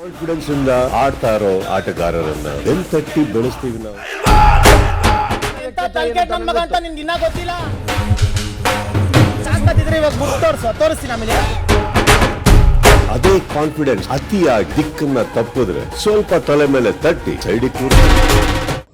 Confidence ಇಂದ ಆಡ್ತಾ ಇರೋ ಆಟಗಾರರನ್ನ? ತಟ್ಟಿ ಬೆಳೆಸ್ತೀವಿ ನಾವು. ಇನ್ನ ಗೊತ್ತಿಲ್ಲ? ತೋರ್ಸು ತೋರಿಸ್ತೀನಿ ಆಮೇಲೆ. ಅದೇ ಕಾನ್ಫಿಡೆನ್ಸ್ ಅತಿಯಾಗಿ ದಿಕ್ಕನ್ನ ತಪ್ಪಿದ್ರೆ ಸ್ವಲ್ಪ ತಲೆ ಮೇಲೆ ತಟ್ಟಿ ಸೈಡಿಗೆ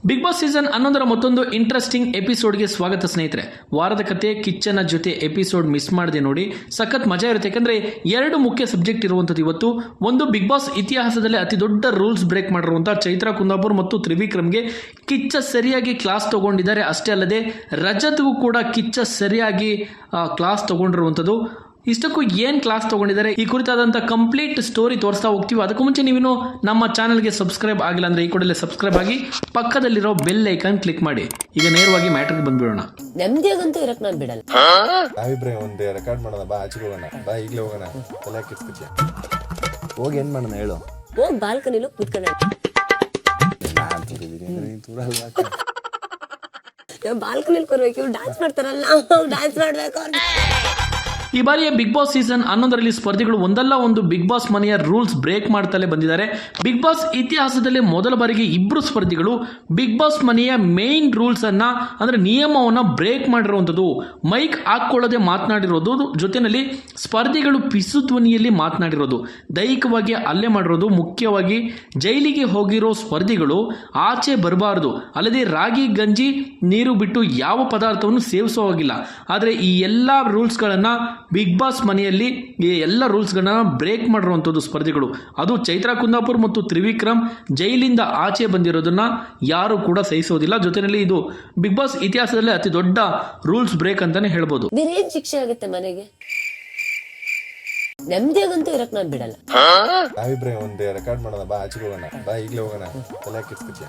ಬಿಗ್ ಬಾಸ್ ಸೀಸನ್ ಹನ್ನೊಂದರ ಮತ್ತೊಂದು ಇಂಟ್ರೆಸ್ಟಿಂಗ್ ಎಪಿಸೋಡ್ಗೆ ಸ್ವಾಗತ ಸ್ನೇಹಿತರೆ. ವಾರದ ಕತೆ ಕಿಚ್ಚನ ಜೊತೆ ಎಪಿಸೋಡ್ ಮಿಸ್ ಮಾಡದೆ ನೋಡಿ. ಸಖತ್ ಮಜಾ ಇರುತ್ತೆ. ಯಾಕಂದ್ರೆ ಎರಡು ಮುಖ್ಯ ಸಬ್ಜೆಕ್ಟ್ ಇರುವಂಥದ್ದು ಇವತ್ತು. ಒಂದು ಬಿಗ್ ಬಾಸ್ ಇತಿಹಾಸದಲ್ಲಿ ಅತಿ ದೊಡ್ಡ ರೂಲ್ಸ್ ಬ್ರೇಕ್ ಮಾಡಿರುವಂಥ ಚೈತ್ರಾ, ಕುಂದಾಪುರ್ ಮತ್ತು ತ್ರಿವಿಕ್ರಮ್ಗೆ ಕಿಚ್ಚ ಸರಿಯಾಗಿ ಕ್ಲಾಸ್ ತಗೊಂಡಿದ್ದಾರೆ. ಅಷ್ಟೇ ಅಲ್ಲದೆ ರಜತ್ಗೂ ಕೂಡ ಕಿಚ್ಚ ಸರಿಯಾಗಿ ಕ್ಲಾಸ್ ತಗೊಂಡಿರುವಂಥದ್ದು. ಇಷ್ಟಕ್ಕೂ ಏನು ಕ್ಲಾಸ್ ತಗೊಂಡಿದ್ದಾರೆ? ಈ ಕುರಿತಾದಂಥ ಕಂಪ್ಲೀಟ್ ಸ್ಟೋರಿ ತೋರಿಸ್ತಾ ಹೋಗ್ತೀವಿ. ಅದಕ್ಕೂ ಮುಂಚೆ ನೀವಿನ್ನು ನಮ್ಮ ಚಾನಲ್ಗೆ ಸಬ್ಸ್ಕ್ರೈಬ್ ಆಗಿಲ್ಲ ಅಂದ್ರೆ ಈ ಕೂಡಲೇ ಸಬ್ಸ್ಕ್ರೈಬ್ ಆಗಿ ಪಕ್ಕದಲ್ಲಿರೋ ಬೆಲ್ ಐಕಾನ್ ಕ್ಲಿಕ್ ಮಾಡಿ. ಈಗ ನೇರವಾಗಿ ಮ್ಯಾಟ್ರಿಗೆ ಬಂದ್ಬಿಡೋಣ. ನೆಮ್ಮದಿಯಾಗಂತೂ ಇರಕ್ ನಾನು ಬಿಡಲ್ಲ. ನಾವಿಬ್ರೆ ಒಂದು ರೆಕಾರ್ಡ್ ಮಾಡೋಣ ಬಾ ಆಚೆಗೆ ಹೋಗೋಣ ಬಾ ಈಗಲೇ ಹೋಗೋಣ. ತಲೆ ಕಿಸ್ಕತ್ಯ ಹೋಗಿ ಏನು ಮಾಡೋಣ ಹೇಳು. ಹೋಗ್ ಬಾಲ್ಕನಿಲು ಕುತ್ಕೊಂಡ ನಾನ್ ತೂರಿದ್ದೀನಿ ಅಂದ್ರೆ ನೀನ್ ತೂರಲ್ಲ ಬಾಲ್ಕನಿಲ್ ಕೊರ್ಬೇಕು ಡಾನ್ಸ್ ಮಾಡ್ತಾರಲ್ಲ ಡ್ಯಾನ್ಸ್ ಮಾಡ್ಬೇಕು ಅವ್ರು. ಈ ಬಾರಿಯ ಬಿಗ್ ಬಾಸ್ ಸೀಸನ್ ಹನ್ನೊಂದರಲ್ಲಿ ಸ್ಪರ್ಧಿಗಳು ಒಂದಲ್ಲ ಒಂದು ಬಿಗ್ ಬಾಸ್ ಮನೆಯ ರೂಲ್ಸ್ ಬ್ರೇಕ್ ಮಾಡ್ತಲೇ ಬಂದಿದ್ದಾರೆ. ಬಿಗ್ ಬಾಸ್ ಇತಿಹಾಸದಲ್ಲೇ ಮೊದಲ ಬಾರಿಗೆ ಇಬ್ಬರು ಸ್ಪರ್ಧಿಗಳು ಬಿಗ್ ಬಾಸ್ ಮನೆಯ ಮೇನ್ ರೂಲ್ಸ್ ಅನ್ನ, ಅಂದ್ರೆ ನಿಯಮವನ್ನು ಬ್ರೇಕ್ ಮಾಡಿರುವಂಥದ್ದು. ಮೈಕ್ ಹಾಕೊಳ್ಳದೆ ಮಾತನಾಡಿರೋದು ಜೊತೆಯಲ್ಲಿ ಸ್ಪರ್ಧಿಗಳು ಪಿಸು ಧ್ವನಿಯಲ್ಲಿ ಮಾತನಾಡಿರೋದು. ದೈಹಿಕವಾಗಿ ಹಲ್ಲೆ ಮಾಡಿರೋದು. ಮುಖ್ಯವಾಗಿ ಜೈಲಿಗೆ ಹೋಗಿರೋ ಸ್ಪರ್ಧಿಗಳು ಆಚೆ ಬರಬಾರದು. ಅಲ್ಲದೆ ರಾಗಿ, ಗಂಜಿ, ನೀರು ಬಿಟ್ಟು ಯಾವ ಪದಾರ್ಥವನ್ನು ಸೇವಿಸೋ ಹಾಗಿಲ್ಲ. ಆದರೆ ಈ ಎಲ್ಲ ರೂಲ್ಸ್ಗಳನ್ನು ಬಿಗ್ ಬಾಸ್ ಮನೆಯಲ್ಲಿ ಈ ಎಲ್ಲ ರೂಲ್ಸ್ಗಳನ್ನ ಬ್ರೇಕ್ ಮಾಡಿರುವಂಥದ್ದು ಸ್ಪರ್ಧಿಗಳು. ಅದು ಚೈತ್ರಾ ಕುಂದಾಪುರ್ ಮತ್ತು ತ್ರಿವಿಕ್ರಮ್ ಜೈಲಿಂದ ಆಚೆ ಬಂದಿರೋದನ್ನ ಯಾರು ಕೂಡ ಸಹಿಸೋದಿಲ್ಲ. ಜೊತೆಯಲ್ಲಿ ಇದು ಬಿಗ್ ಬಾಸ್ ಇತಿಹಾಸದಲ್ಲೇ ಅತಿ ದೊಡ್ಡ ರೂಲ್ಸ್ ಬ್ರೇಕ್ ಅಂತಾನೆ ಹೇಳ್ಬೋದು. ಬೇರೆ ಶಿಕ್ಷೆ ಆಗುತ್ತೆ ಮನೆಗೆ? ನೆಮ್ಮದಿಯಾಗಂತೂ ಇರಕ್ ನಾನ್ ಬಿಡಲ್ಲ. ಅಭಿಪ್ರಾಯ ಒಂದು ರೆಕಾರ್ಡ್ ಮಾಡೋಣ. ಬಾ ಆಚೆಗೆ ಹೋಗೋಣ. ಬಾ ಈಗಲೇ ಹೋಗೋಣ. ತಲೆ ಕಿಸ್ಕತ್ಯ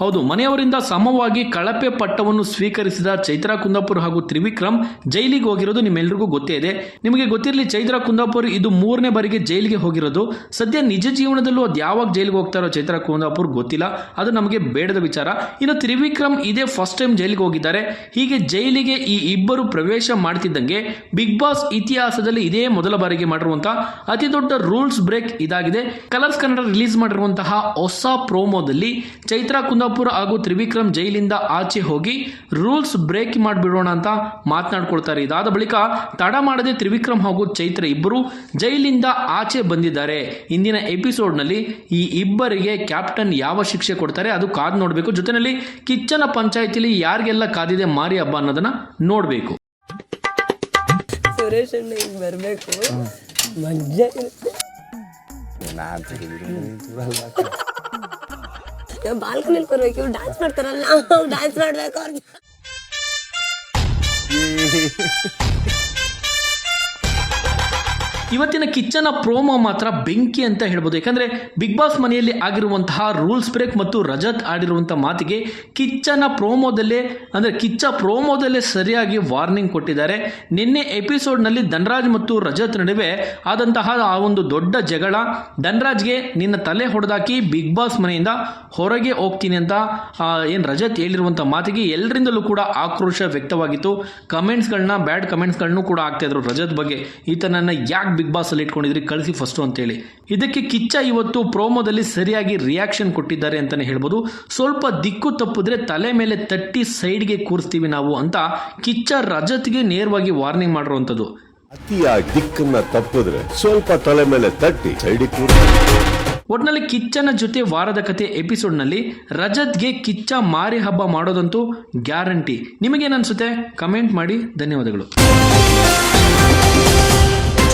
ಹೌದು, ಮನೆಯವರಿಂದ ಸಮವಾಗಿ ಕಳಪೆ ಪಟ್ಟವನ್ನು ಸ್ವೀಕರಿಸಿದ ಚೈತ್ರ ಕುಂದಾಪುರ್ ಹಾಗೂ ತ್ರಿವಿಕ್ರಮ್ ಜೈಲಿಗೆ ಹೋಗಿರೋದು ನಿಮ್ಮೆಲ್ಲರಿಗೂ ಗೊತ್ತೇ ಇದೆ. ನಿಮಗೆ ಗೊತ್ತಿರಲಿ ಚೈತ್ರ ಕುಂದಾಪುರ್ ಇದು ಮೂರನೇ ಬಾರಿಗೆ ಜೈಲಿಗೆ ಹೋಗಿರೋದು. ಸದ್ಯ ನಿಜ ಜೀವನದಲ್ಲೂ ಅದು ಯಾವಾಗ ಜೈಲಿಗೆ ಹೋಗ್ತಾರೋ ಚೈತ್ರಾ ಕುಂದಾಪುರ್ ಗೊತ್ತಿಲ್ಲ. ಅದು ನಮಗೆ ಬೇಡದ ವಿಚಾರ. ಇನ್ನು ತ್ರಿವಿಕ್ರಮ್ ಇದೇ ಫಸ್ಟ್ ಟೈಮ್ ಜೈಲಿಗೆ ಹೋಗಿದ್ದಾರೆ. ಹೀಗೆ ಜೈಲಿಗೆ ಈ ಇಬ್ಬರು ಪ್ರವೇಶ ಮಾಡ್ತಿದ್ದಂಗೆ ಬಿಗ್ ಬಾಸ್ ಇತಿಹಾಸದಲ್ಲಿ ಇದೇ ಮೊದಲ ಬಾರಿಗೆ ಮಾಡಿರುವಂತಹ ಅತಿ ದೊಡ್ಡ ರೂಲ್ಸ್ ಬ್ರೇಕ್ ಇದಾಗಿದೆ. ಕಲರ್ಸ್ ಕನ್ನಡ ರಿಲೀಸ್ ಮಾಡಿರುವಂತಹ ಹೊಸ ಪ್ರೋಮೋದಲ್ಲಿ ಚೈತ್ರಾ ಕುಂದಾಪುರ ಹಾಗೂ ತ್ರಿವಿಕ್ರಮ್ ಜೈಲಿಂದ ಆಚೆ ಹೋಗಿ ರೂಲ್ಸ್ ಬ್ರೇಕ್ ಮಾಡಿಬಿಡೋಣ ಅಂತ ಮಾತನಾಡ್ಕೊಳ್ತಾರೆ. ಇದಾದ ಬಳಿಕ ತಡ ಮಾಡದೆ ತ್ರಿವಿಕ್ರಮ್ ಹಾಗೂ ಚೈತ್ರ ಇಬ್ಬರು ಜೈಲಿಂದ ಆಚೆ ಬಂದಿದ್ದಾರೆ. ಇಂದಿನ ಎಪಿಸೋಡ್ನಲ್ಲಿ ಈ ಇಬ್ಬರಿಗೆ ಕ್ಯಾಪ್ಟನ್ ಯಾವ ಶಿಕ್ಷೆ ಕೊಡ್ತಾರೆ ಅದು ಕಾದು ನೋಡಬೇಕು. ಜೊತೆಯಲ್ಲಿ ಕಿಚ್ಚನ ಪಂಚಾಯತಿಲಿ ಯಾರಿಗೆಲ್ಲ ಕಾದಿದೆ ಮಾರಿ ಹಬ್ಬ ಅನ್ನೋದನ್ನ ನೋಡಬೇಕು. ಬರ್ಬೇಕು. ಮಜಾ ಇರುತ್ತೆ ನಾನ್ ತೂರಿದ್ದೀನಿ ಅಂದ್ರೆ ನೀನ್ ತೂರಲ್ಲ ಬಾಲ್ಕನಿಲ್ ಕೊರ್ಬೇಕು ಡಾನ್ಸ್ ಮಾಡ್ತಾರಲ್ಲ ಡಾನ್ಸ್ ಮಾಡ್ಬೇಕು ಅವ್ರು. ಇವತ್ತಿನ ಕಿಚ್ಚನ ಪ್ರೋಮೋ ಮಾತ್ರ ಬೆಂಕಿ ಅಂತ ಹೇಳ್ಬೋದು. ಯಾಕಂದ್ರೆ ಬಿಗ್ ಬಾಸ್ ಮನೆಯಲ್ಲಿ ಆಗಿರುವಂತಹ ರೂಲ್ಸ್ ಬ್ರೇಕ್ ಮತ್ತು ರಜತ್ ಆಡಿರುವಂತಹ ಮಾತಿಗೆ ಕಿಚ್ಚನ ಪ್ರೋಮೋದಲ್ಲೇ, ಅಂದ್ರೆ ಕಿಚ್ಚ ಪ್ರೋಮೋದಲ್ಲೇ ಸರಿಯಾಗಿ ವಾರ್ನಿಂಗ್ ಕೊಟ್ಟಿದ್ದಾರೆ. ನಿನ್ನೆ ಎಪಿಸೋಡ್ನಲ್ಲಿ ಧನರಾಜ್ ಮತ್ತು ರಜತ್ ನಡುವೆ ಆದಂತಹ ಆ ಒಂದು ದೊಡ್ಡ ಜಗಳ. ಧನರಾಜ್ಗೆ ನಿನ್ನ ತಲೆ ಹೊಡೆದಾಕಿ ಬಿಗ್ ಬಾಸ್ ಮನೆಯಿಂದ ಹೊರಗೆ ಹೋಗ್ತೀನಿ ಅಂತ ಏನು ರಜತ್ ಹೇಳಿರುವಂಥ ಮಾತಿಗೆ ಎಲ್ಲರಿಂದಲೂ ಕೂಡ ಆಕ್ರೋಶ ವ್ಯಕ್ತವಾಗಿತ್ತು. ಕಮೆಂಟ್ಸ್ಗಳನ್ನ, ಬ್ಯಾಡ್ ಕಮೆಂಟ್ಸ್ಗಳನ್ನು ಕೂಡ ಆಗ್ತಾ ಇದ್ರು ರಜತ್ ಬಗ್ಗೆ. ಈತನನ್ನ ಯಾಕೆ ಬಿಗ್ ಬಾಸ್ ಅಲ್ಲಿ ಇಟ್ಕೊಂಡಿದ್ರಿ ಕಳಿಸಿ ಫಸ್ಟು ಅಂತೇಳಿ. ಇದಕ್ಕೆ ಕಿಚ್ಚ ಇವತ್ತು ಪ್ರೋಮೋದಲ್ಲಿ ಸರಿಯಾಗಿ ರಿಯಾಕ್ಷನ್ ಕೊಟ್ಟಿದ್ದಾರೆ ಅಂತಾನೆ ಹೇಳ್ಬೋದು. ಸ್ವಲ್ಪ ದಿಕ್ಕು ತಪ್ಪಿದ್ರೆ ತಲೆ ಮೇಲೆ ತಟ್ಟಿ ಸೈಡ್ಗೆ ಕೂರಿಸ್ತೀವಿ ನಾವು ಅಂತ ಕಿಚ್ಚ ರಜತ್ಗೆ ನೇರವಾಗಿ ವಾರ್ನಿಂಗ್ ಮಾಡಿರುವಂಥದ್ದು. ಅತಿಯಾಗಿ ದಿಕ್ಕನ್ನ ತಪ್ಪಿದ್ರೆ ಸ್ವಲ್ಪ ತಲೆ ಮೇಲೆ ತಟ್ಟಿ ಸೈಡಿಗೆ ಒಟ್ನಲ್ಲಿ ಕಿಚ್ಚನ ಜೊತೆ ವಾರದ ಕತೆ ಎಪಿಸೋಡ್ನಲ್ಲಿ ರಜತ್ಗೆ ಕಿಚ್ಚ ಮಾರಿ ಹಬ್ಬ ಮಾಡೋದಂತೂ ಗ್ಯಾರಂಟಿ ನಿಮಗೇನನ್ಸುತ್ತೆ ಕಮೆಂಟ್ ಮಾಡಿ. ಧನ್ಯವಾದಗಳು.